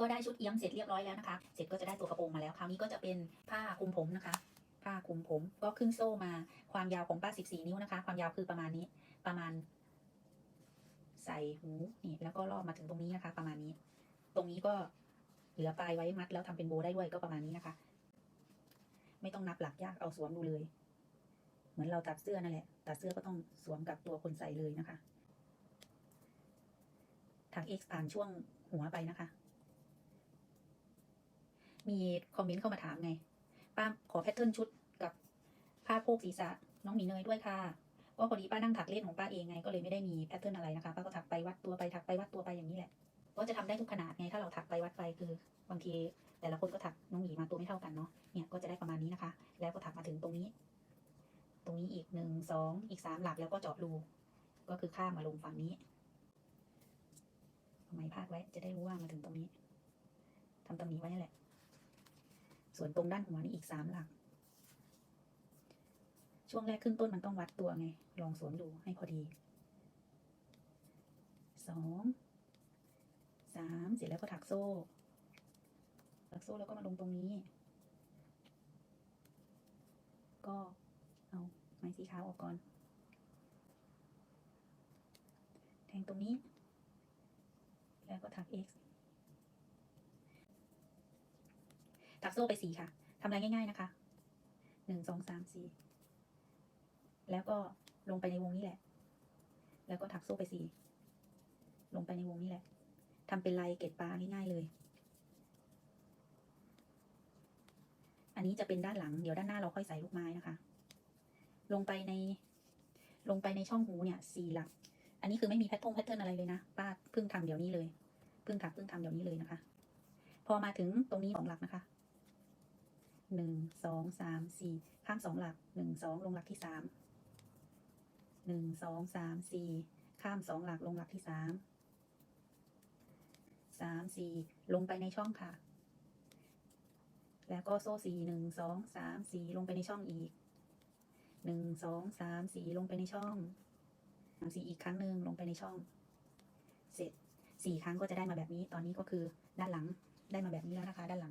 ก็ได้ชุดเอี้ยมเสร็จเรียบร้อยแล้วนะคะ เสร็จก็จะได้ตัวกระโปรงมาแล้วคราวนี้ก็จะเป็นผ้าคลุมผมนะคะ ผ้าคลุมผมก็ขึ้นโซ่มาความยาวของป้า 14 นิ้วนะคะ ความยาวคือประมาณนี้ ประมาณ ใส่หูนี่แล้วก็รอบมาถึงตรงนี้นะคะ ประมาณนี้ ตรงนี้ก็เหลือปลายไว้มัด แล้วทำเป็นโบได้ด้วยก็ประมาณนี้นะคะ ไม่ต้องนับหลักยากเอาสวมดูเลย เหมือนเราตัดเสื้อนั่นแหละตัดเสื้อก็ต้องสวมกับตัวคนใส่เลยนะคะถัก X ผ่านช่วงหัวไปนะคะ มีคอมเมนต์เข้ามาถามไง ป้าขอแพทเทิร์นชุดกับผ้าโพกศีรษะน้องหมีเนยด้วยค่ะก็พอดีป้านั่งถักเล่นของป้าเองไงก็เลยไม่ได้มีแพทเทิร์นอะไรนะคะป้าก็ถักไปวัดตัวไปถักไปวัดตัวไปอย่างนี้แหละก็จะทำได้ทุกขนาดไงถ้าเราถักไปวัดไปคือบางที แต่ละคนก็ถักน้องหมีมาตัวไม่เท่ากันเนาะเนี่ยก็จะได้ประมาณนี้นะคะ แล้วก็ถักมาถึงตรงนี้ ตรงนี้อีกหนึ่งสองอีกสามหลักแล้วก็เจาะรูก็คือข้ามมาลงฝั่งนี้ทำไมพาดไว้จะได้รู้ว่ามาถึงตรงนี้ทำตำหนิไว้นั่นแหละ ส่วนตรงด้านหัวนี่อีกสามหลัก ช่วงแรกขึ้นต้นมันต้องวัดตัวไง ลองสวมดูให้พอดีสองสามเสร็จแล้วก็ถักโซ่ ถักโซ่แล้วก็มาลงตรงนี้ ก็เอาไม้สีขาวออกก่อน แทงตรงนี้ แล้วก็ถัก x ถักโซ่ไปสี่ค่ะทำอะไรง่าย ๆนะคะหนึ่งสองสามสี่แล้วก็ลงไปในวงนี้แหละ แล้วก็ถักโซ่ไปสี่ลงไปในวงนี้แหละทำเป็นลายเกล็ดปลาง่ายๆเลย อันนี้จะเป็นด้านหลัง เดี๋ยวด้านหน้าเราค่อยใส่ลูกไม้นะคะ ลงไปใน ลงไปในช่องหูเนี่ยสี่หลัก อันนี้คือไม่มีแพทเทิร์นแพทเทิร์นอะไรเลยนะ ป้าเพิ่งทำเดี๋ยวนี้เลย เพิ่งถักเพิ่งทำเดี๋ยวนี้เลยนะคะ พอมาถึงตรงนี้สองหลักนะคะ หนึ่งสองสามสี่ข้ามสองหลักหนึ่งสองลงหลักที่สามหนึ่งสองสามสี่ข้ามสองหลักลงหลักที่สามสามสี่ลงไปในช่องค่ะ แล้วก็โซ่สี่หนึ่งสองสามสี่ลงไปในช่องอีกหนึ่งสองสามสี่ลงไปในช่องสามสี่อีกครั้งหนึ่งลงไปในช่อง เสร็จสี่ครั้งก็จะได้มาแบบนี้ ตอนนี้ก็คือด้านหลังได้มาแบบนี้แล้วนะคะ ด้านหลัง